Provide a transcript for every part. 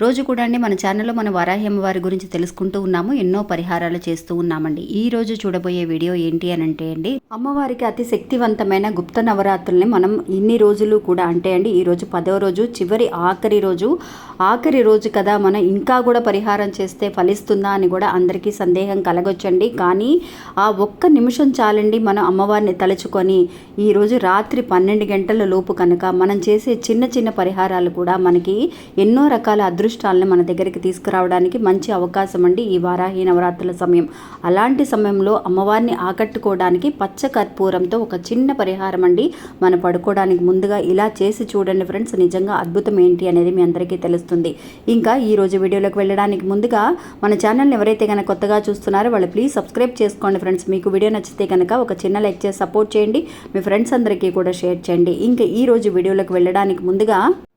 రోజు కూడా అండి మన ఛానల్లో మన వరాహి అమ్మవారి గురించి తెలుసుకుంటూ ఉన్నాము ఎన్నో పరిహారాలు చేస్తూ ఉన్నామండి. ఈ రోజు చూడబోయే వీడియో ఏంటి అని అంటే అండి అమ్మవారికి అతి శక్తివంతమైన గుప్త నవరాత్రుల్ని మనం ఇన్ని రోజులు కూడా అంటే అండి ఈ రోజు పదో రోజు చివరి ఆఖరి రోజు ఆఖరి రోజు కదా మనం ఇంకా కూడా పరిహారం చేస్తే ఫలిస్తుందా అని కూడా అందరికీ సందేహం కలగొచ్చండి. కానీ ఆ ఒక్క నిమిషం చాలండి మనం అమ్మవారిని తలుచుకొని ఈరోజు రాత్రి పన్నెండు గంటల లోపు కనుక మనం చేసే చిన్న చిన్న పరిహారాలు కూడా మనకి ఎన్నో రకాల అదృష్టాలను మన దగ్గరికి తీసుకురావడానికి మంచి అవకాశం అండి ఈ వారాహి నవరాత్రుల సమయం. అలాంటి సమయంలో అమ్మవారిని ఆకట్టుకోవడానికి పచ్చ కర్పూరంతో ఒక చిన్న పరిహారం అండి. మనం పడుకోవడానికి ముందుగా ఇలా చేసి చూడండి ఫ్రెండ్స్ నిజంగా అద్భుతం ఏంటి అనేది మీ అందరికీ తెలుస్తుంది. ఇంకా ఈరోజు వీడియోలోకి వెళ్ళడానికి ముందుగా మన ఛానల్ని ఎవరైతే కనుక కొత్తగా చూస్తున్నారో వాళ్ళు ప్లీజ్ సబ్స్క్రైబ్ చేసుకోండి ఫ్రెండ్స్. మీకు వీడియో నచ్చితే కనుక ఒక చిన్న లైక్ చేసి సపోర్ట్ చేయండి. మీ ఫ్రెండ్స్ అందరికీ కూడా షేర్ చేయండి. ఇంకా ఈ రోజు వీడియోలోకి వెళ్ళడానికి ముందుగా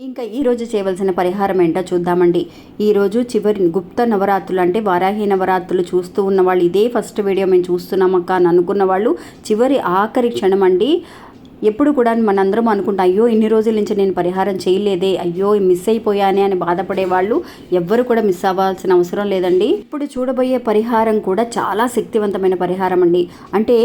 ఇంకా ఈ రోజు చేయవలసిన పరిహారం ఏంటో చూద్దామండి. ఈ రోజు చివరి గుప్త నవరాత్రులు అంటే వారాహి నవరాత్రులు చూస్తూ ఉన్న వాళ్ళు ఇదే ఫస్ట్ వీడియో మేము చూస్తున్నామక్క అని అనుకున్న వాళ్ళు చివరి ఆఖరి క్షణం అండి. ఎప్పుడు కూడా మనందరం అనుకుంటాం అయ్యో ఇన్ని రోజుల నుంచి నేను పరిహారం చేయలేదే అయ్యో మిస్ అయిపోయానే అని బాధపడే వాళ్ళు ఎవ్వరు కూడా మిస్ అవ్వాల్సిన అవసరం లేదండి. ఇప్పుడు చూడబోయే పరిహారం కూడా చాలా శక్తివంతమైన పరిహారం అండి. అంటే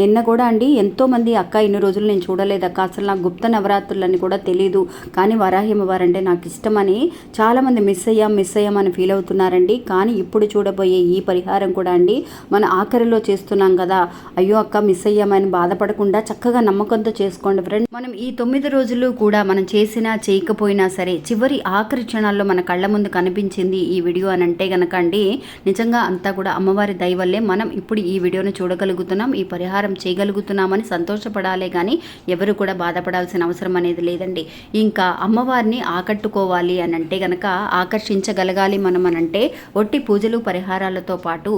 నిన్న కూడా అండి ఎంతోమంది అక్క ఇన్ని రోజులు నేను చూడలేదు అక్క అసలు నాకు గుప్త నవరాత్రులని కూడా తెలియదు కానీ వరాహీమ వారు అంటే నాకు ఇష్టమని చాలా మంది మిస్ అయ్యాం మిస్ అయ్యామని ఫీల్ అవుతున్నారండి. కానీ ఇప్పుడు చూడబోయే ఈ పరిహారం కూడా అండి మన ఆఖరిలో చేస్తున్నాం కదా అయ్యో అక్క మిస్ అయ్యామని బాధపడకుండా చక్కగా నమ్మకంతో చేసుకోండి ఫ్రెండ్ మనం ఈ తొమ్మిది రోజులు కూడా మనం చేసినా చేయకపోయినా సరే చివరి ఆఖరి క్షణాల్లో మన కళ్ళ ముందు కనిపించింది ఈ వీడియో అని అంటే గనక అండి నిజంగా అంతా కూడా అమ్మవారి దయవల్లే మనం ఇప్పుడు ఈ వీడియోను చూడగలుగుతున్నాం ఈ పరిహారం చేయగలుగుతున్నామని సంతోషపడాలే కానీ ఎవరు కూడా బాధపడాల్సిన అవసరం అనేది లేదండి. ఇంకా అమ్మవారిని ఆకట్టుకోవాలి అని అంటే గనక ఆకర్షించగలగాలి మనం అని అంటే ఒట్టి పూజలు పరిహారాలతో పాటు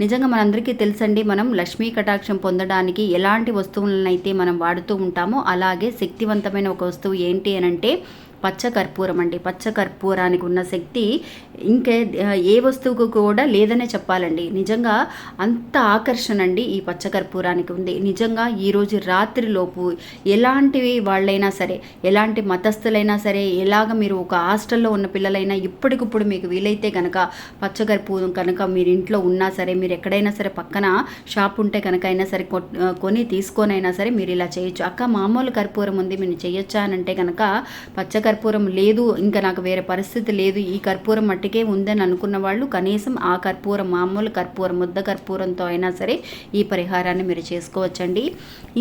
నిజంగా మనందరికీ తెలుసండి మనం లక్ష్మీ కటాక్షం పొందడానికి ఎలాంటి వస్తువులను అయితే మనం వాడుతూ ఉంటామో అలాగే శక్తివంతమైన ఒక వస్తువు ఏంటి అని అంటే పచ్చ కర్పూరం అండి. పచ్చ కర్పూరానికి ఉన్న శక్తి ఇంకే ఏ వస్తువుకు కూడా లేదనే చెప్పాలండి. నిజంగా అంత ఆకర్షణ అండి ఈ పచ్చ కర్పూరానికి ఉంది. నిజంగా ఈరోజు రాత్రిలోపు ఎలాంటివి ఎలాంటి వాళ్ళైనా సరే ఎలాంటి మతస్థులైనా సరే ఎలాగ మీరు ఒక హాస్టల్లో ఉన్న పిల్లలైనా ఇప్పటికిప్పుడు మీకు వీలైతే కనుక పచ్చకర్పూరం కనుక మీరు ఇంట్లో ఉన్నా సరే మీరు ఎక్కడైనా సరే పక్కన షాప్ ఉంటే కనుక అయినా సరే కొని తీసుకొనైనా సరే మీరు ఇలా చేయొచ్చు. అక్క మామూలు కర్పూరం ఉంది మీరు చేయొచ్చా అని అంటే కనుక పచ్చ కర్పూరం లేదు ఇంకా నాకు వేరే పరిస్థితి లేదు. ఈ కర్పూరం మట్టికే ఉందని అనుకున్న వాళ్ళు కనీసం ఆ కర్పూరం మామూలు కర్పూరం ముద్ద కర్పూరంతో అయినా సరే ఈ పరిహారాన్ని మీరు చేసుకోవచ్చండి.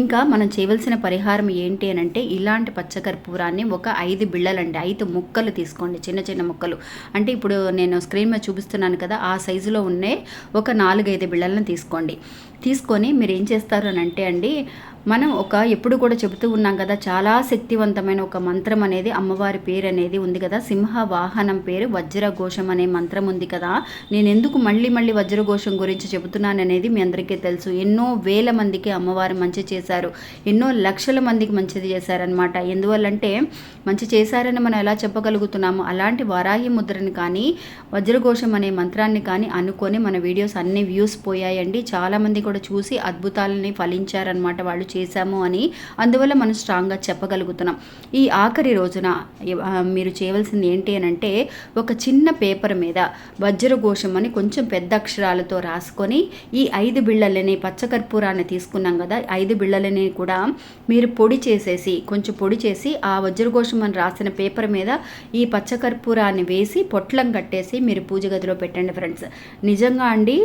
ఇంకా మనం చేయవలసిన పరిహారం ఏంటి అని అంటే ఇలాంటి పచ్చ కర్పూరాన్ని ఒక ఐదు బిళ్ళలండి ఐదు ముక్కలు తీసుకోండి చిన్న చిన్న ముక్కలు. అంటే ఇప్పుడు నేను స్క్రీన్ మీద చూపిస్తున్నాను కదా ఆ సైజులో ఉండే ఒక నాలుగైదు బిళ్ళలను తీసుకోండి. తీసుకొని మీరు ఏం చేస్తారు అని అంటే అండి మనం ఒక ఎప్పుడు కూడా చెబుతూ ఉన్నాం కదా చాలా శక్తివంతమైన ఒక మంత్రం అనేది అమ్మవారి పేరు అనేది ఉంది కదా. సింహ వాహనం పేరు వజ్రఘోషం అనే మంత్రం ఉంది కదా. నేను ఎందుకు మళ్ళీ మళ్ళీ వజ్రఘోషం గురించి చెబుతున్నాను అనేది మీ అందరికీ తెలుసు. ఎన్నో వేల మందికి అమ్మవారు మంచి చేశారు. ఎన్నో లక్షల మందికి మంచిది చేశారనమాట ఎందువల్లంటే మంచి చేశారని మనం ఎలా చెప్పగలుగుతున్నాము? అలాంటి వారాహి ముద్రని కానీ వజ్రఘోషం అనే మంత్రాన్ని కానీ అనుకొని మన వీడియోస్ అన్ని వ్యూస్ పోయాయండి. చాలామంది కూడా కూడా చూసి అద్భుతాలని ఫలించారనమాట వాళ్ళు చేశాము అని. అందువల్ల మనం స్ట్రాంగ్గా చెప్పగలుగుతున్నాం. ఈ ఆఖరి రోజున మీరు చేయవలసింది ఏంటి అని అంటే ఒక చిన్న పేపర్ మీద వజ్రఘోషం అని కొంచెం పెద్ద అక్షరాలతో రాసుకొని ఈ ఐదు బిళ్ళలని పచ్చకర్పూరాన్ని తీసుకున్నాం కదా ఐదు బిళ్ళలని కూడా మీరు పొడి చేసేసి కొంచెం పొడి చేసి ఆ వజ్రఘోషం అని రాసిన పేపర్ మీద ఈ పచ్చకర్పూరాన్ని వేసి పొట్లం కట్టేసి మీరు పూజ గదిలో పెట్టండి ఫ్రెండ్స్. నిజంగా అండి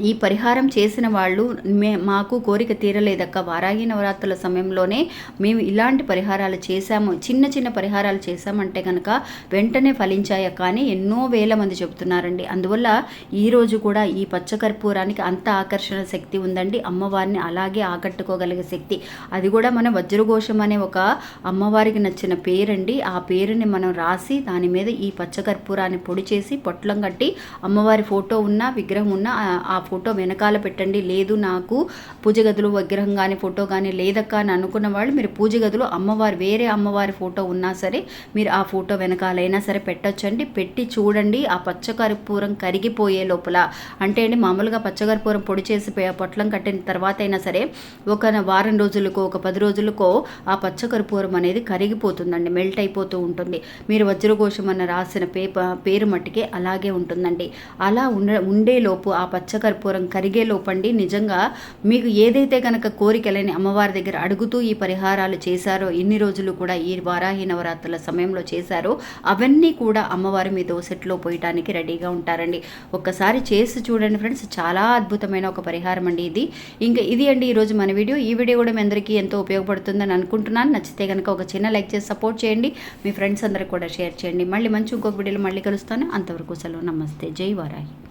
ఈ పరిహారం చేసిన వాళ్ళు మే మాకు కోరిక తీరలేదక్క. వారాహి నవరాత్రుల సమయంలోనే మేము ఇలాంటి పరిహారాలు చేశాము. చిన్న చిన్న పరిహారాలు చేశామంటే కనుక వెంటనే ఫలించాయ కానీ ఎన్నో వేల మంది చెబుతున్నారండి. అందువల్ల ఈరోజు కూడా ఈ పచ్చకర్పూరానికి అంత ఆకర్షణ శక్తి ఉందండి. అమ్మవారిని అలాగే ఆకట్టుకోగలిగే శక్తి. అది కూడా మన వజ్రఘోషం అనే ఒక అమ్మవారికి నచ్చిన పేరండి. ఆ పేరుని మనం రాసి దాని మీద ఈ పచ్చకర్పూరాన్ని పొడి చేసి పొట్లం కట్టి అమ్మవారి ఫోటో ఉన్న విగ్రహం ఉన్న ఆ ఫోటో వెనకాల పెట్టండి. లేదు నాకు పూజ గదులు విగ్రహం కానీ ఫోటో కానీ లేదక్క అని అనుకున్న వాళ్ళు మీరు పూజ గదులు అమ్మవారి వేరే అమ్మవారి ఫోటో ఉన్నా సరే మీరు ఆ ఫోటో వెనకాలైనా సరే పెట్టొచ్చండి. పెట్టి చూడండి. ఆ పచ్చకర్పూరం కరిగిపోయే లోపల అంటే అండి మామూలుగా పచ్చకర్పూరం పొడి చేసి పొట్లం కట్టిన తర్వాత అయినా సరే ఒక వారం రోజులకో ఒక పది రోజులకో ఆ పచ్చకర్పూరం అనేది కరిగిపోతుందండి. మెల్ట్ అయిపోతూ ఉంటుంది. మీరు వజ్రఘోషం అన్న రాసిన పేప పేరు మట్టుకే అలాగే ఉంటుందండి. అలా ఉండ ఉండేలోపు ఆ పచ్చకర్పూరం కరిగే లోపండి. నిజంగా మీకు ఏదైతే కనుక కోరికలని అమ్మవారి దగ్గర అడుగుతూ ఈ పరిహారాలు చేశారో ఇన్ని రోజులు కూడా ఈ వారాహి నవరాత్రుల సమయంలో చేశారో అవన్నీ కూడా అమ్మవారి మీ దోసెట్లో పోయటానికి రెడీగా ఉంటారండి. ఒక్కసారి చేసి చూడండి ఫ్రెండ్స్. చాలా అద్భుతమైన ఒక పరిహారం అండి ఇది. ఇంకా ఇది అండి ఈరోజు మన వీడియో. ఈ వీడియో కూడా మీ అందరికీ ఎంతో ఉపయోగపడుతుందని అనుకుంటున్నాను. నచ్చితే కనుక ఒక చిన్న లైక్ చేసి సపోర్ట్ చేయండి. మీ ఫ్రెండ్స్ అందరికి కూడా షేర్ చేయండి. మళ్ళీ మంచి ఇంకొక వీడియోలో మళ్ళీ కలుస్తాను. అంతవరకు సెలవు. నమస్తే. జై వారాహి.